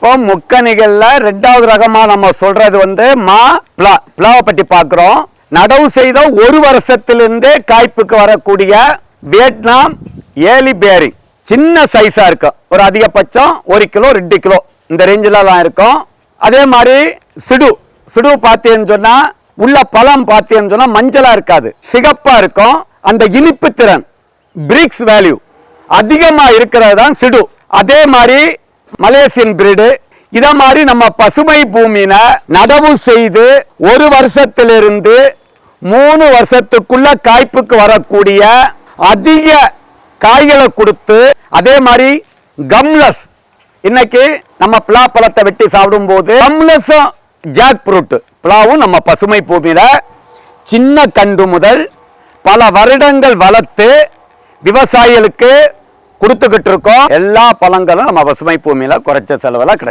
இப்போ முக்கணிகளில் ரெண்டாவது ரகமாக நம்ம சொல்றது வந்து மா பிளா. பிளாவை பற்றி பார்க்குறோம். நடவு செய்த ஒரு வருஷத்திலிருந்தே காய்ப்புக்கு வரக்கூடிய வியட்நாம் ஏலி பேரிங் சின்ன சைஸாக இருக்கும் ஒரு அதிகபட்சம் ஒரு கிலோ ரெண்டு கிலோ. இந்த ரேஞ்சில தான் இருக்கும். அதே மாதிரி சிடு. சிடு பார்த்தீங்கன்னு சொன்னால் உள்ள பழம் பார்த்தீங்கன்னு சொன்னால் மஞ்சளாக இருக்காது. சிகப்பாக இருக்கும். அந்த இனிப்பு திறன் பிரிக்ஸ் வேல்யூ அதிகமாக இருக்கிறது தான் சிடு. அதே மாதிரி மலேசியன் பிரீடு இத மாதிரி நம்ம பசுமை பூமியில நடவு செய்து ஒரு வருஷத்திலிருந்து மூணு வருஷத்துக்குள்ள காய்ப்புக்கு வரக்கூடிய அதிக காய்களை கொடுத்து அதே மாதிரி கம்லஸ் இன்னைக்கு நம்ம பிளா பழத்தை வெட்டி சாப்பிடும் போது கம்லஸும் ஜாக் ஃப்ரூட் பிளாவும் நம்ம பசுமை பூமியில சின்ன கண்டு முதல் பல வருடங்கள் வளர்த்து விவசாயிகளுக்கு கொடுத்துக்கிட்டு இருக்கோம் எல்லா பழங்களும் நம்ம பசுமை பூமியில குறைச்ச செலவுல கிடைக்கும்.